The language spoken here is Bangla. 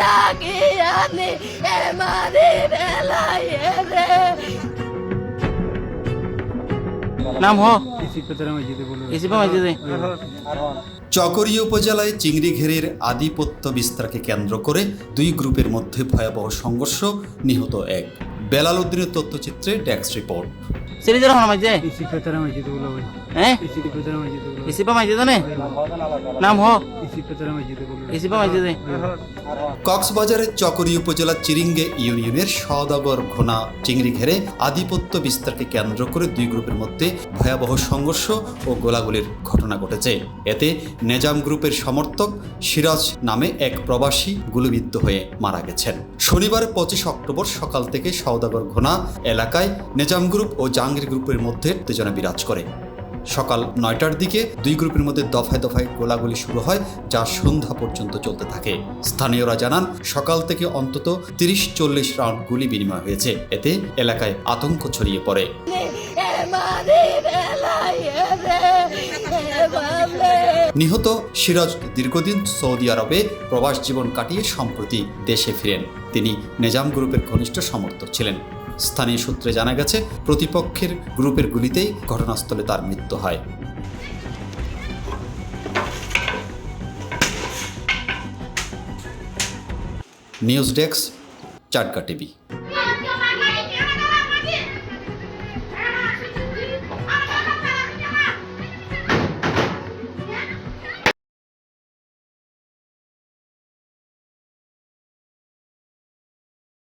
ডাকি আনি এমারি বেলাই রে। নাম হ। ইসিপেতারা মসজিদে বলুন ইসিপা মসজিদে। চকরিয়া উপজেলায় চিংড়ি ঘেরের আধিপত্য বিস্তারকে কেন্দ্র করে দুই গ্রুপের মধ্যে ভয়াবহ সংঘর্ষ নিহত এক। বেলাল উদ্দিনের তথ্যচিত্রে ডেস্ক রিপোর্ট। সিরিজের হন মাঝে ইসিপেতারা মসজিদে বলুন হ্যাঁ? ইসিপেতারা মসজিদে বলুন ইসিপা মসজিদে নে নাম হ। ইসিপেতারা মসজিদে বলুন ইসিপা মসজিদে কক্সবাজারের চকরি উপজেলার চিরিঙ্গে ইউনিয়নের সদাগর ঘোনা চিংড়ি ঘেরে আধিপত্য বিস্তারকে কেন্দ্র করে দুই গ্রুপের মধ্যে ভয়াবহ সংঘর্ষ ও গোলাগুলির ঘটনা ঘটেছে। এতে নেজাম গ্রুপের সমর্থক সিরাজ নামে এক প্রবাসী গুলিবিদ্ধ হয়ে মারা গেছেন। শনিবার পঁচিশ অক্টোবর সকাল থেকে সওদাগর ঘোনা এলাকায় নেজাম গ্রুপ ও জাহাঙ্গীর গ্রুপের মধ্যে উত্তেজনা বিরাজ করে। সকাল নয়টার দিকে দুই গ্রুপের মধ্যে দফায় দফায় গোলাগুলি শুরু হয়, যা সন্ধ্যা পর্যন্ত চলতে থাকে। স্থানীয়রা জানান, সকাল থেকে অন্তত তিরিশ চল্লিশ রাউন্ড গুলি বিনিময় হয়েছে। এতে এলাকায় আতঙ্ক ছড়িয়ে পড়ে। নিহত সিরাজ দীর্ঘদিন সৌদি আরবে প্রবাস জীবন কাটিয়ে সম্প্রতি দেশে ফিরেন। তিনি নেজাম গ্রুপের ঘনিষ্ঠ সমর্থক ছিলেন। স্থানীয় সূত্রে জানা গেছে, প্রতিপক্ষের গ্রুপের গুলিতেই ঘটনাস্থলে তার মৃত্যু হয়। News desk Chatka TV.